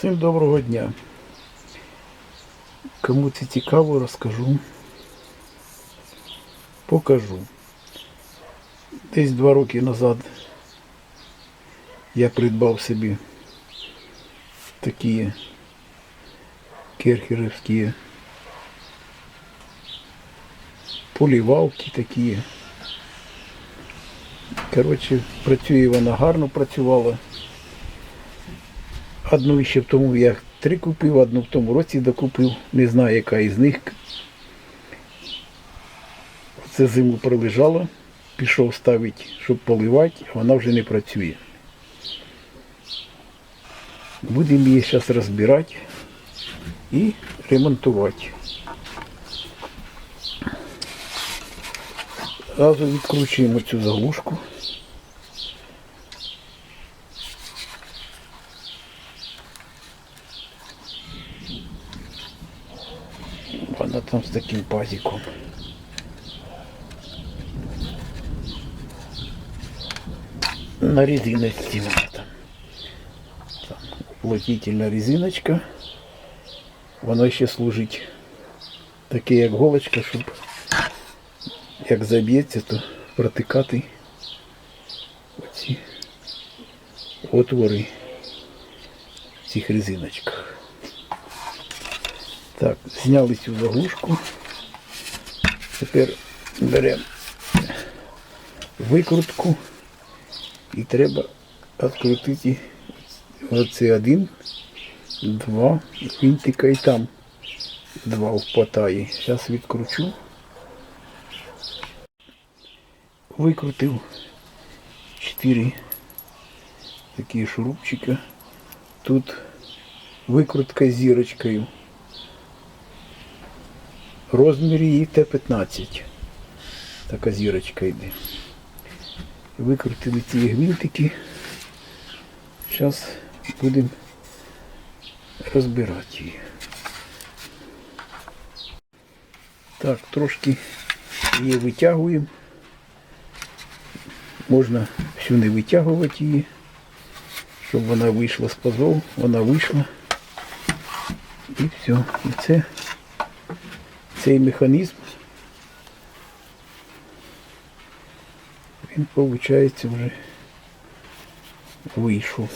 Всім доброго дня. Кому це цікаво, розкажу. Покажу. Десь два роки назад я придбав собі такі керхерівські полівалки такі. Коротше, працює вона гарно працювала. Одну ще в тому я три купив, одну в тому році докупив. Не знаю, яка із них. Це зиму пролежала, пішов ставити, щоб поливати, а вона вже не працює. Будемо її зараз розбирати і ремонтувати. Зразу відкручуємо цю заглушку. там з таким пазиком. На резиночці вона там. Там уплотнительна резиночка. Вона ще служить таке як голочка, щоб як заб'ється, то протикати оці отвори в цих резиночках. Так, зняли цю заглушку. Тепер беремо викрутку і треба відкрутити оце один, два винтика і там два впотає. Зараз відкручу. Викрутив чотири такі шурупчика. Тут викрутка з зірочкою. Розмір її Т-15. Така зірочка йде. Викрутили ці гвинтики. Зараз будемо розбирати її. Так, трошки її витягуємо. Можна всю не витягувати її, щоб вона вийшла з пазов. Вона вийшла. І все. І це цей механізм, він, виходить, вже вийшов.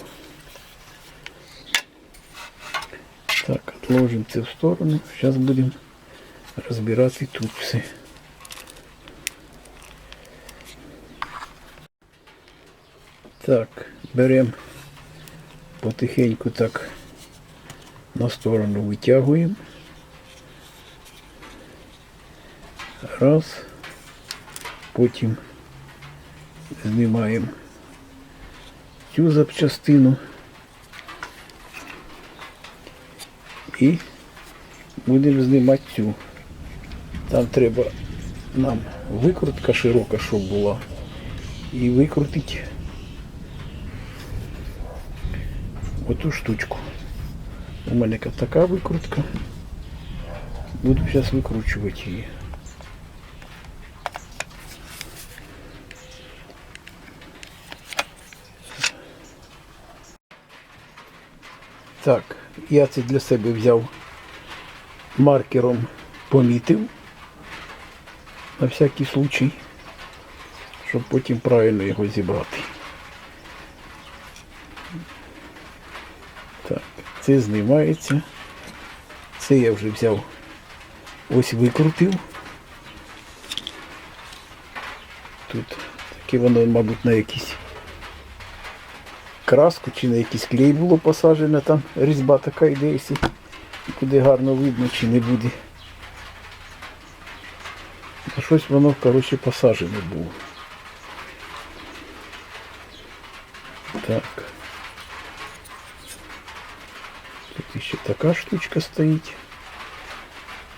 Так, відложимо це в сторону. Зараз будемо розбирати тут все. Так, беремо потихеньку так на сторону витягуємо. Раз. Потім знімаємо цю запчастину і будемо знімати цю. Там треба нам викрутка широка, щоб була. І викрутити оту штучку. У мене така викрутка. Буду зараз викручувати її. Так, я це для себе взяв маркером помітив на всякий случай, щоб потім правильно його зібрати. Так, це знімається. Це я вже взяв, ось викрутив. Тут таке воно, мабуть, на якісь краску чи на якийсь клей було посаджено, там різьба така йде, якщо буде гарно видно чи не буде. А щось воно, коротше, посаджене було. Так. Тут ще така штучка стоїть.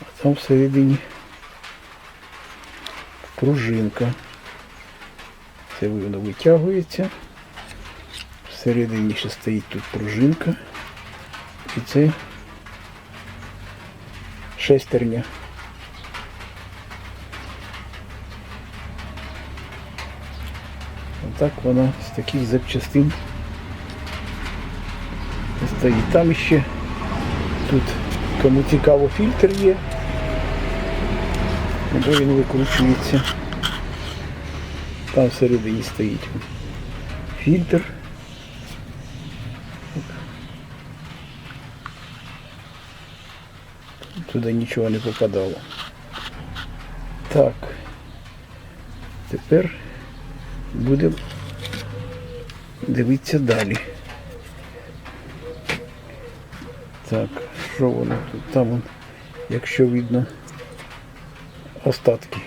А там всередині пружинка. Це воно витягується. Всередині ще стоїть тут пружинка. І це шестерня. Отак вона з таких запчастин стоїть. Там ще тут, кому цікаво, фільтр є. Бо він викручується. Там всередині стоїть фільтр. Туди нічого не попадало. Так. Тепер будемо дивитися далі. Так, що воно тут? Там, якщо видно, остатки.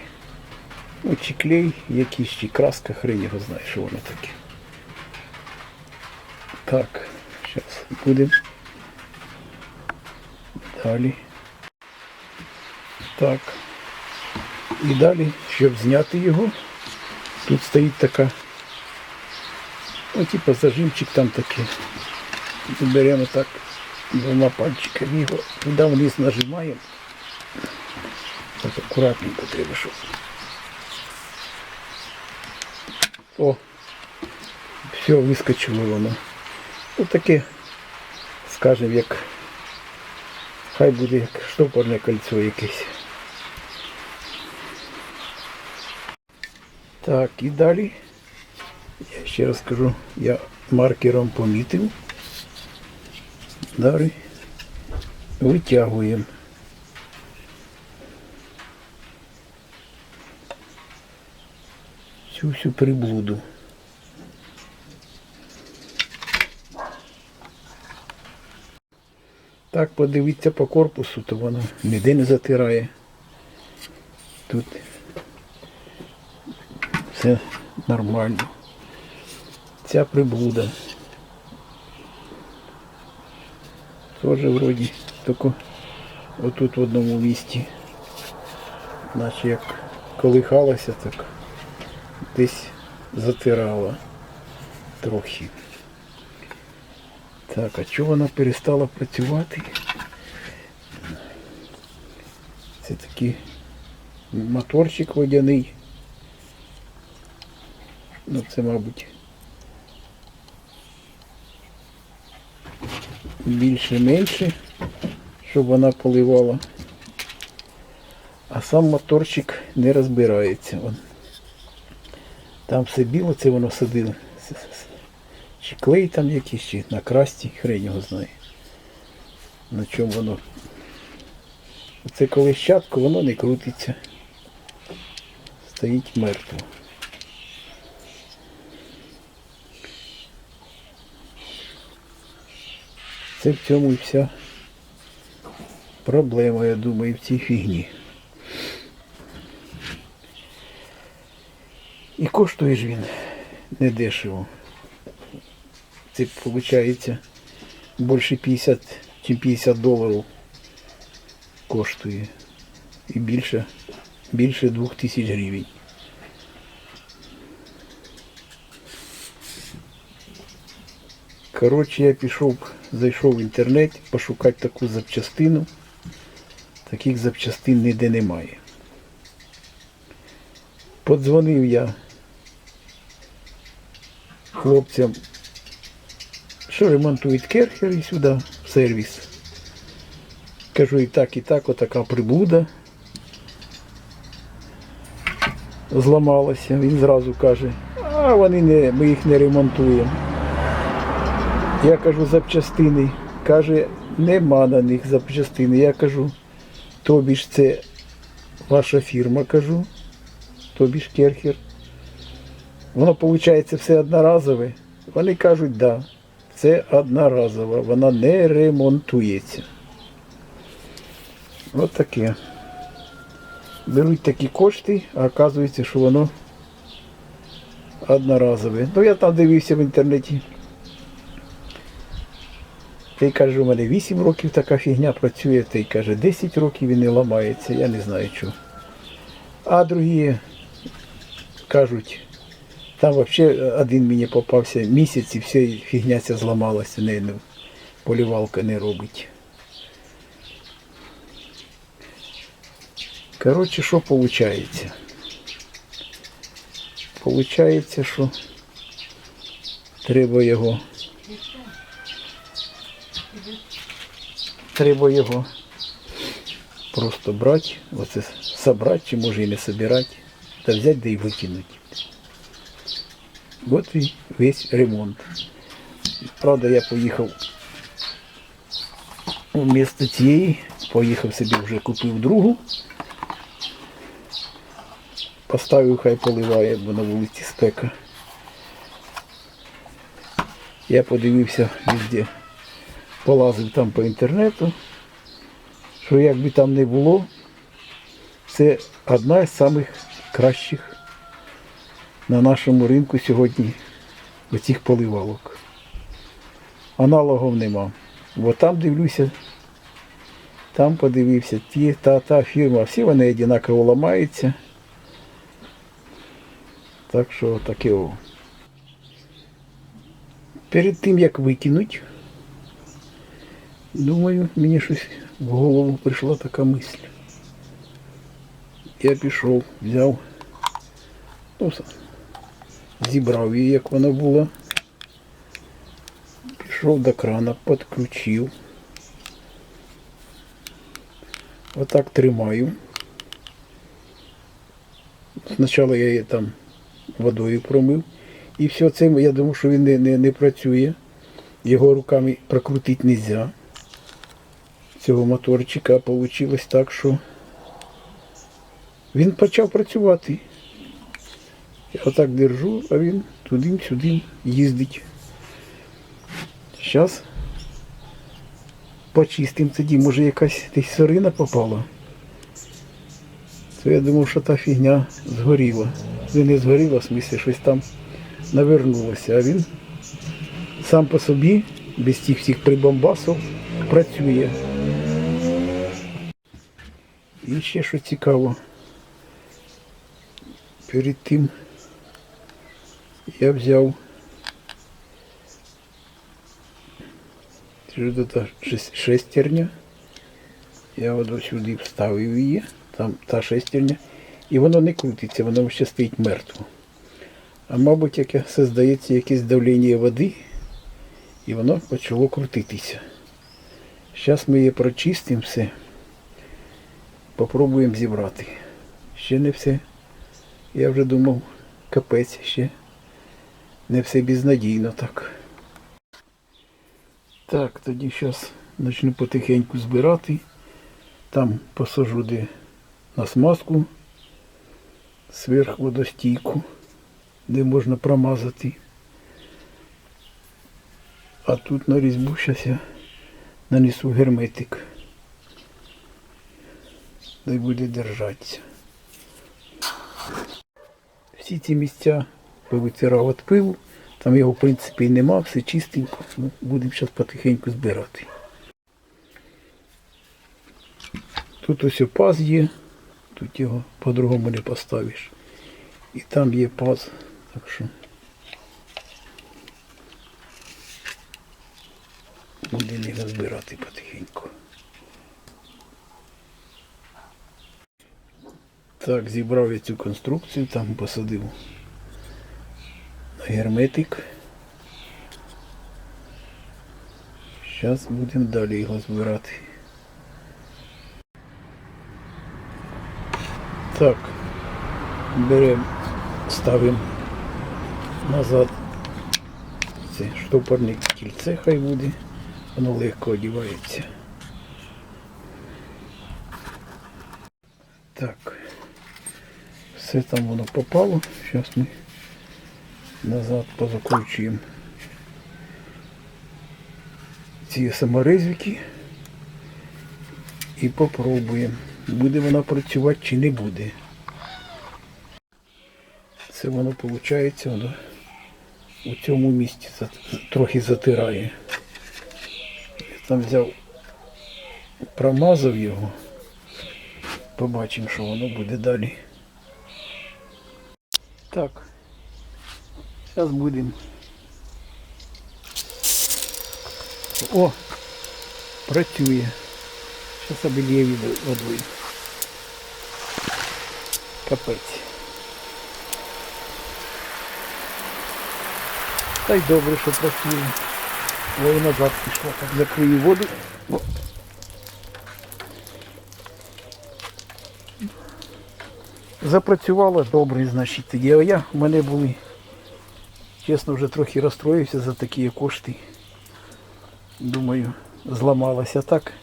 Ну, чи клей, якийсь, чи краска, хрень його знає, що воно таке. Так, зараз будемо. Далі. Так. І далі, щоб зняти його, тут стоїть така, ну, типу зажимчик там такий. Беремо так двома пальчиками його, туди вниз нажимаємо. Так акуратненько треба, щоб. О, все, вискочило воно. Ну таке, скажем, як хай буде як штопорне кольцо якесь. Так, і далі. Я ще раз скажу, я маркером помітив. Далі витягуємо. Цю всю приблуду. Так, подивіться по корпусу, то воно ніде не затирає. Тут все нормально. Ця приблуда. Теж вроді тільки отут в одному місці. Наче як колихалася, так десь затирала трохи. Так, а чого вона перестала працювати? Це такий моторчик водяний. Ну це, мабуть, більше-менше, щоб вона поливала. А сам моторчик не розбирається. Вон. Там все біло, це воно садило. Чи клей там якийсь, чи на красті, хрень його знає. На чому воно. Це коли щатку, воно не крутиться. Стоїть мертво. Це в цьому і вся проблема, я думаю, в цій фігні. І коштує ж він недешево. Це виходить більше 50 чи 50 доларів коштує. І більше, більше 2000 гривень. Коротше, я пішов, зайшов в інтернет, пошукати таку запчастину. Таких запчастин ніде немає. Подзвонив я хлопцям, що ремонтують керхери сюди, в сервіс. Кажу, і так, і так, отака приблуда. Зламалася. Він зразу каже, а вони не, ми їх не ремонтуємо. Я кажу запчастини. Каже, нема на них запчастини. Я кажу, тобі ж це ваша фірма, кажу, тобі ж керхер. Воно виходить все одноразове. Вони кажуть, да, це одноразова, вона не ремонтується. От таке. Беруть такі кошти, а оказується, що воно одноразове. Ну я там дивився в інтернеті. Той каже, у мене 8 років така фігня працює, той каже, 10 років і не ламається, я не знаю чого. А другі кажуть, там взагалі один мені попався місяць і вся фігня ця зламалася, не, не, полівалка не робить. Коротше, що виходить? Получається, що треба його Треба його просто брати, оце собрати, чи може і не собирати, та взяти да і викинути. От і весь ремонт. Правда, я поїхав вмісто цієї, поїхав собі вже купив другу. Поставив, хай поливає, бо на вулиці спека. Я подивився везде, полазив там по інтернету, що як би там не було, це одна з самих кращих на нашому ринку сьогодні оцих поливалок. Аналогів нема. Бо там дивлюся, там подивився, ті, та, та фірма, всі вони однаково ламаються. Так що таке о. Перед тим як викинуть, думаю, мені щось в голову прийшла така мисль. Я пішов, взяв, ну, зібрав її, як вона була. Пішов до крана, підключив. Отак тримаю. Спочатку я її там водою промив. І все це, я думав, що він не, не, не працює. Його руками прокрутити не можна. Цього моторчика вийшло так, що він почав працювати. Я отак держу, а він туди-сюди їздить. Зараз почистимо тоді, може якась десь сорина попала. То я думав, що та фігня згоріла. Ну не згоріла, в смысле, щось там навернулося. А він сам по собі, без тих всіх прибамбасів, працює. І ще що цікаво. Перед тим я взяв шестерня. Я от сюди вставив її, там та шестерня. І воно не крутиться, воно ще стоїть мертво. А мабуть, яке создається якесь давлення води, і воно почало крутитися. Зараз ми її прочистимо все. Попробуємо зібрати. Ще не все. Я вже думав, капець ще. Не все безнадійно так. Так, тоді зараз почну потихеньку збирати. Там посажу де на смазку сверх водостійку, де можна промазати. А тут на різьбу зараз нанесу герметик. Дай буде держатися. Всі ці місця повитирав від пилу. Там його в принципі і нема, все чистенько. Ну, будемо зараз потихеньку збирати. Тут ось паз є, тут його по-другому не поставиш. І там є паз, так що будемо його збирати потихеньку. Так, зібрав я цю конструкцію, там посадив на герметик. Зараз будемо далі його збирати. Так, беремо, ставимо назад. Це штопорне кільце хай буде, воно легко одівається. Так, все там воно попало. Зараз ми назад позакручуємо ці саморезики і попробуємо, буде вона працювати чи не буде. Це воно виходить, воно у цьому місці трохи затирає. Там взяв, промазав його. Побачимо, що воно буде далі. Так. Зараз будемо. О! Працює. Зараз обілє водою. Капець. Та й добре, що працює. Ой, назад пішла. Так, закрию воду. Запрацювала добре, значить, тоді. Я, в мене були, чесно, вже трохи розстроївся за такі кошти. Думаю, зламалася так.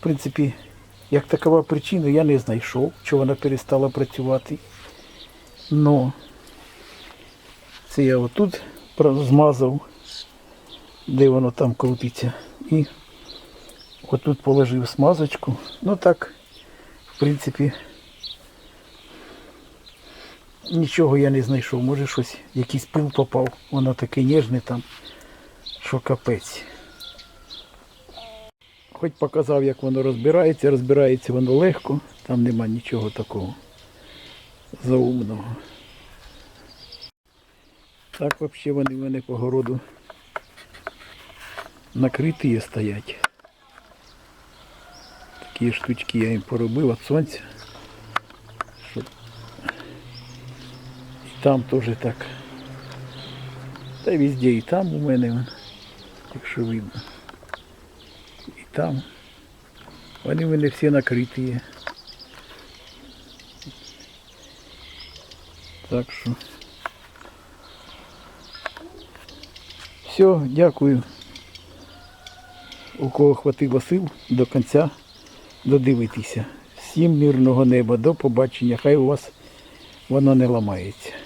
В принципі, як такова причина, я не знайшов, чого вона перестала працювати. Но це я отут змазав, де воно там крутиться. І отут положив смазочку. Ну так, в принципі, нічого я не знайшов. Може щось, якийсь пил попав. Воно таке ніжне там, що капець. Хоч показав, як воно розбирається, розбирається воно легко, там нема нічого такого заумного. Так взагалі вони в мене по городу накриті стоять. Такі штучки я їм поробив від сонця. Щоб... І там теж так. Та й везде і там у мене, якщо видно. І там. Вони в мене всі накриті. Так що. Все, дякую. У кого хватило сил до кінця додивитися. Всім мирного неба, до побачення. Хай у вас воно не ламається.